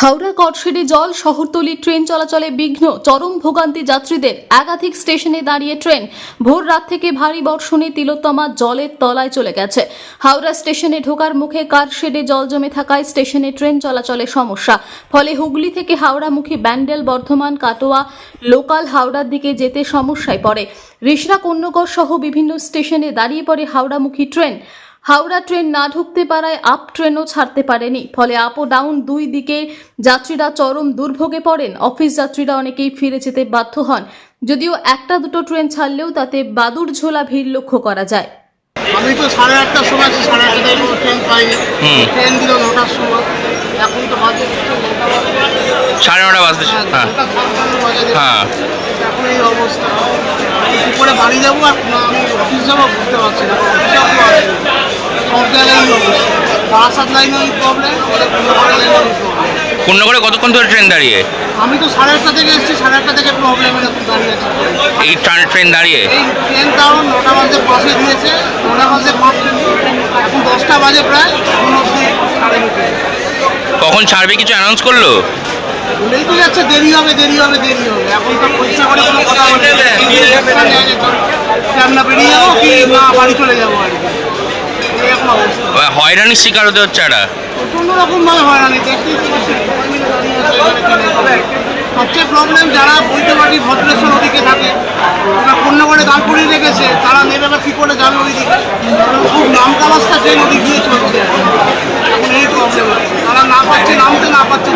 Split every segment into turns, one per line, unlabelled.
হাওড়া কটশেডে জল শহরতলি ট্রেন চলাচলে বিঘ্ন, চরম ভোগান্তি যাত্রীদের একাধিক স্টেশনে দাঁড়িয়ে ট্রেন। ভোর রাত থেকে ভারী বর্ষণে তিলোত্তমা জলের তলায় চলে গেছে। হাওড়া স্টেশনে ঢোকার মুখে কারশেডে জল জমে থাকায় স্টেশনে ট্রেন চলাচলে সমস্যা। ফলে হুগলি থেকে হাওড়ামুখী ব্যান্ডেল, বর্ধমান, কাটোয়া, লোকাল হাওড়ার দিকে যেতে সমস্যায় পড়ে। রিষড়া কন্যকর সহ বিভিন্ন স্টেশনে দাঁড়িয়ে পড়ে হাওড়ামুখী ট্রেন। হাওড়া ট্রেন না ঢুকতে পারায় আপ ট্রেনও ছাড়তে পারেনি। ফলে আপ ও ডাউন দুই দিকে যাত্রীরা চরম দুর্ভোগে পড়েন। অফিস যাত্রীরা অনেকেই ফিরে যেতে বাধ্য হন। যদিও একটা দুটো ট্রেন ছাড়লেও তাতে বাদুর ঝোলা ভিড় লক্ষ্য করা যায়।
আমি তো সাড়ে আটটার সময় আছি সাড়ে আটটায় কোনো ট্রেন পাইনি। ট্রেন দিল নটার সময়। এখন তো বাজে
সাড়ে নটা বাজতে
হ্যাঁ,
হ্যাঁ।
বাজে
হ্যাঁ।
এখন এই অবস্থা। করে বাড়ি যাব আর আমি অফিস যাব বুঝতে পারছি না।
করে কতক্ষণ ধরে ট্রেন দাঁড়িয়ে?
আমি তো সাড়ে আটটা থেকে এসেছি সাড়ে আটটা থেকে প্রবলেম দাঁড়িয়ে আছি।
এই ট্রান- ট্রেন দাঁড়িয়ে?
এই ট্রেন তাও নটা বাজে পাশে দিয়েছে নটা বাজে পাঁচ এখন দশটা বাজে প্রায় অবধি
কখন ছাড়বে কিছু অ্যানাউন্স করল?
বলেই তো যাচ্ছে দেরি হবে দেরি হবে দেরি হবে। এখন তো পরিষ্কার করে কোনো কথা বলে আমরা বেরিয়ে যাব কি না বাড়ি চলে যাব আর কি।
হয়রানির শিকার হতে হচ্ছে একটা
প্রচণ্ড রকম ভাবে হয়রানি এখানে ট্রেনে। সবচেয়ে প্রবলেম যারা বৈদ্যবাড়ি ভদ্রেশ্বর ওদিকে থাকে ওরা করে দাঁড় করিয়ে রেখেছে তারা নেবে বা কী করে যাবে ওই দিকে খুব নামকা রাস্তা ট্রেন ওদিক দিয়ে চলছে এখন এই প্রবলেম তারা না পাচ্ছে নামতে না পাচ্ছে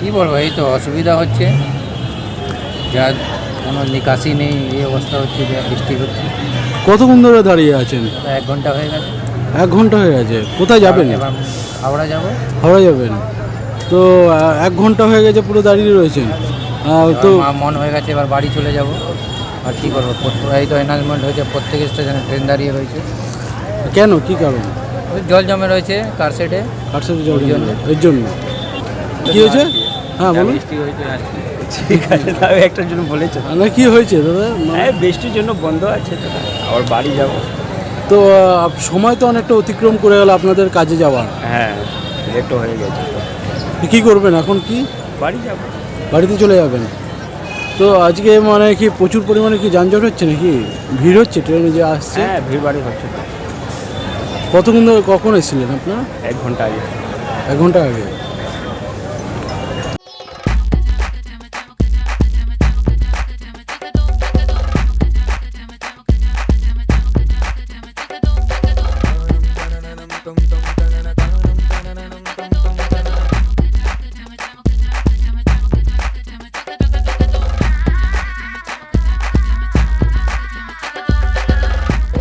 কী বলব এই তো অসুবিধা হচ্ছে। যার কোনো নিকাশি নেই এই অবস্থা হচ্ছে যে বৃষ্টি হচ্ছে।
কতক্ষণ ধরে দাঁড়িয়ে আছেন?
এক ঘণ্টা হয়ে গেছে।
এক ঘণ্টা হয়ে গেছে। কোথায় যাবেন?
এবার হাওড়া যাব।
হাওড়া যাবেন? তো এক ঘণ্টা হয়ে গেছে পুরো দাঁড়িয়ে রয়েছেন। তো
মন হয়ে গেছে এবার বাড়ি চলে যাব। আর কী করব? এই তো অ্যানাউন্সমেন্ট হয়েছে প্রত্যেক স্টেশনে ট্রেন দাঁড়িয়ে রয়েছে।
কেন? কী কারণ?
ওই জল জমে রয়েছে কার সেটে
কার জল
ওই জন্য।
এর জন্য। কি হয়েছে? হ্যাঁ বলুন।
ঠিক আছে তাও একটার জন্য বলেছে।
না কি হয়েছে দাদা?
হ্যাঁ বৃষ্টির জন্য বন্ধ আছে তো। আবার বাড়ি যাব।
তো সময় তো অনেকটা অতিক্রম করে গেল আপনাদের কাজে যাওয়ার।
হ্যাঁ লেটও হয়ে গেছে।
কি করবেন এখন কি?
বাড়ি যাব।
বাড়িতে চলে যাবেন। তো আজকে মানে কি প্রচুর পরিমাণে কি যানজট হচ্ছে নাকি? ভিড় হচ্ছে ট্রেনে যে আসছে?
হ্যাঁ ভিড় বাড়ি হচ্ছে।
কতক্ষণ ধরে কখন এসেছিলেন আপনারা?
এক ঘণ্টা আগে।
এক ঘণ্টা আগে।